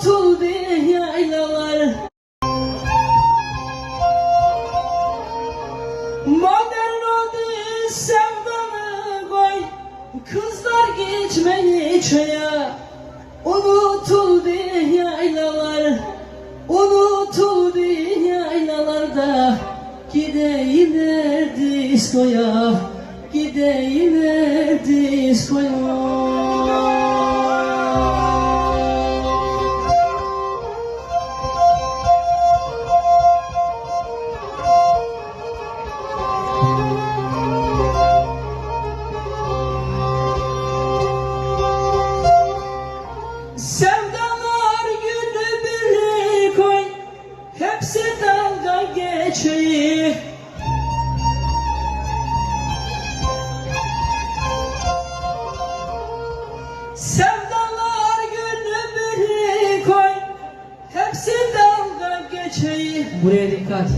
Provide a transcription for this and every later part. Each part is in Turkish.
Unutuldu yaylalar. Modern oldu sevdalı koy. Kızlar geçmeli çaya. Unutuldu yaylalar. Unutuldu yaylalarda Gideyim diskoya Gideyim diskoya geçeyim Buraya dikkat.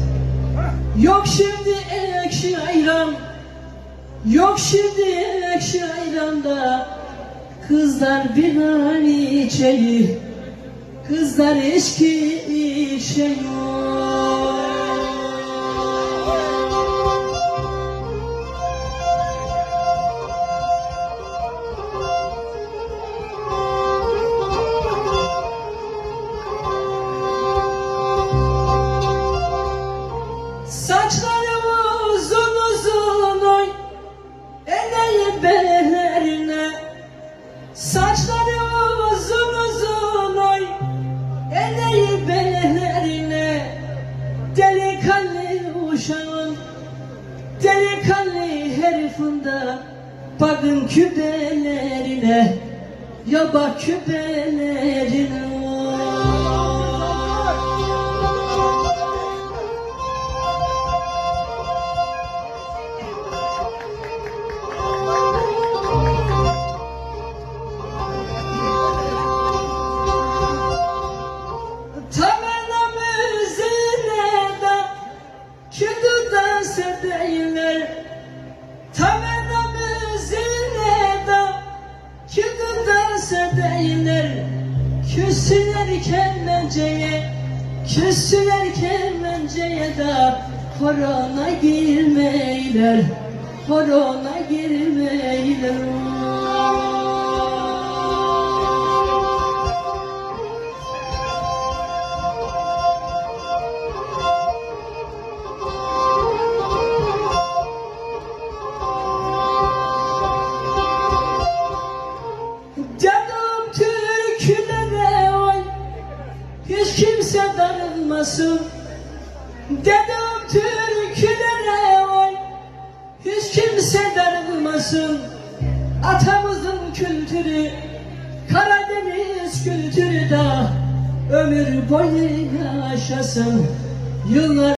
Yok şimdi ekşi ayran Yok şimdi ekşi ayranda. Kızlar binan içeyi Kızlar içki içeyor belerine Saçları uzun uzun oy Eleği belerine. Delikanlı uşağın Delikanlı herifinde Bakın kübelerine Ya bak kübelerine Küsüler kemenceye Küsüler kemenceye de Horona girmeyler Horona girmeyler Hiç kimse darılmasın. Dedim türkülere oy. Hiç kimse darılmasın. Atamızın kültürü Karadeniz kültürü de Ömür boyu yaşasın. Yıllar